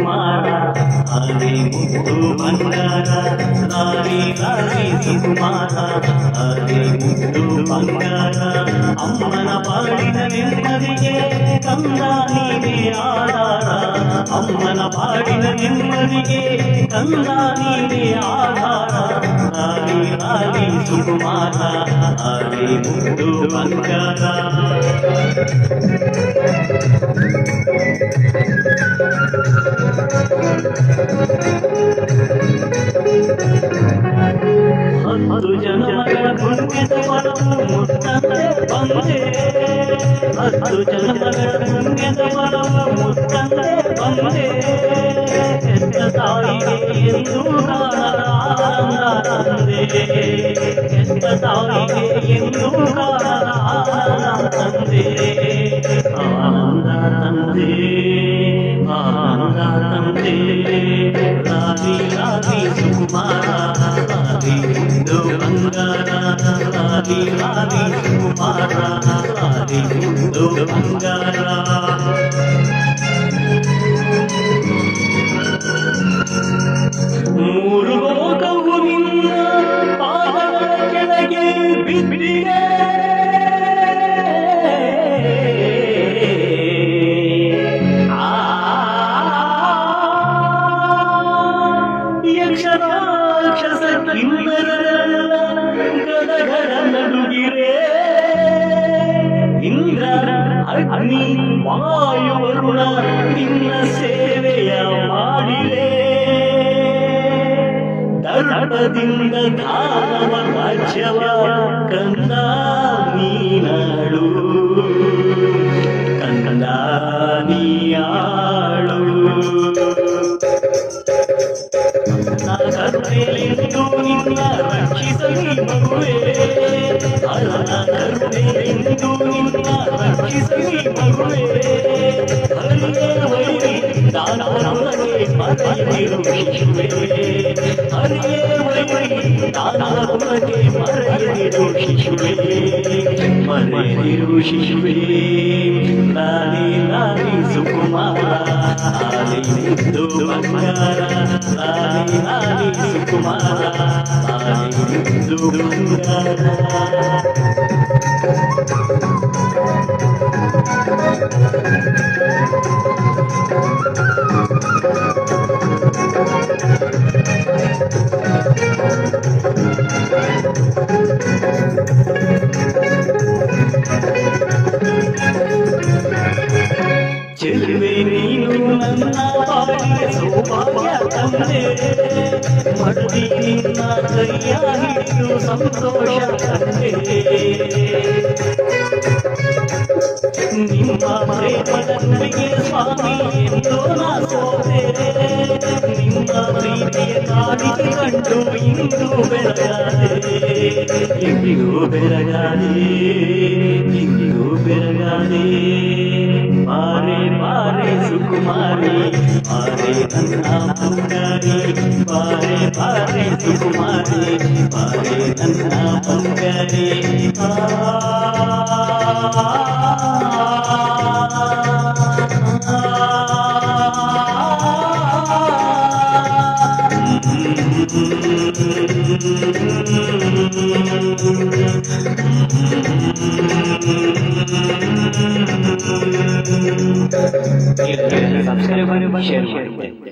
సుకుమార హరి ముద్దు బంగార లాలి లాలి సుకుమార హరి ముద్దు బంగార అమ్మన పాడిన నెమ్మదియే కందా నీవే ఆధార. అమ్మన పాడిన నెమ్మదియే కందా నీవే ఆధార. లాలి లాలి సుకుమార హరి ముద్దు బంగార. ಹತ್ತು ಜನಮಗಳ ಪುಣ್ಯದ ಫಲವು ಮುತ್ತಂತೆ ಬಂದೆ ಹೆತ್ತ ತಾಯಿಗೆ ಎಂದು ಕಾಣದ ಆನಂದ ತಂದೆ ಹೆತ್ತ ತಾಯಿಗೆ ಎಂದು ಕಾಣದ ಆನಂದ ತಂದೆ ಆನಂದ ತಂದೆ ಆನಂದ ತಂದೆ ರಾಗಿ ರಾಗಿ ಸುಕುಮಾರ ರಾಗಿ ಹಿಂದೂ ಬಂಗಾರ ರಾಗಿ ರಾಗಿ ಸುಕುಮಾರ ರಾಗಿ ಹಿಂದೂ ಬಂಗಾರ ಮೂರು ಲೋಕವು ನಿನ್ನ ಪಾದಗಳ ಕೆಳಗೆ ಬಿದ್ದಿದೆ ಯಕ್ಷ ರಾಕ್ಷಸ ಕಿನ್ನರರೆಲ್ಲ ಗದಗದ ನಡುಗಿರೆ ಅಗ್ನಿ ವಾಯುವರುಣ ನಿನ್ನ ಸೇವೆಯ ಮಾಡಿರೆ ದರ್ಪದಿಂದ ದಾನವ ರಾಜ್ಯವ ಕಂದ ನೀನಾಳು ಕಂದ ನೀಯಾಳು ಕರುಣೆಯೆಂದು ನಿನ್ನ ರಕ್ಷಿಸಲಿ ಮಗುವೆ ಶಿಶುವೆ ಹರಿಯೇ ವೈರಿ ದಾನವರೊಳಗೆ ಮರೆಯದಿರು ಶಿಶುವೆ ಮರೆಯದಿರು ಶಿಶುವೆ ಲಾಲಿ ಲಾಲಿ ಸುಕುಮಾರ ಲಾಲಿ ನಿಂದು ಬಂಗಾರ ಲಾಲಿ ಲಾಲಿ ಸುಕುಮಾರ ಲಾಲಿ ನಿಂದು ಬಂಗಾರ ನನ್ನ ಬಾಳಿಗೆ ಸೌಭಾಗ್ಯ ತಂದೆ ಮಡದಿ ನಿನ್ನ ಕೈಯ ಹಿಡಿದು ಸಂತೋಷ ತಂದೆ ನಿಮ್ಮ ಪ್ರೇಮದೊಂದಿಗೆ ಸ್ವಾಮಿ ಎಂದು ನಾ ಸೋತೆ ನಿಮ್ಮ ಪ್ರೀತಿಯ ಕಾಡಿಗೆ ಕಂಡು ಇಂದು ಬೆಳಗಾದೆ ಇಂದಿಗೂ ಬೆಳಗಾದೆ ಇಂದಿಗೂ ಬೆಳಗಾದೆ ಬಾರೆ சுகுமாரி பாரே நன்னா பங்காரி பாரே பாரே சுகுமாரி பாரே நன்னா பங்காரி ஆ ಸಬ್ಸ್ಕ್ರೈಬ್ ಮಾಡಿ ಶೇರ್ ಮಾಡಿ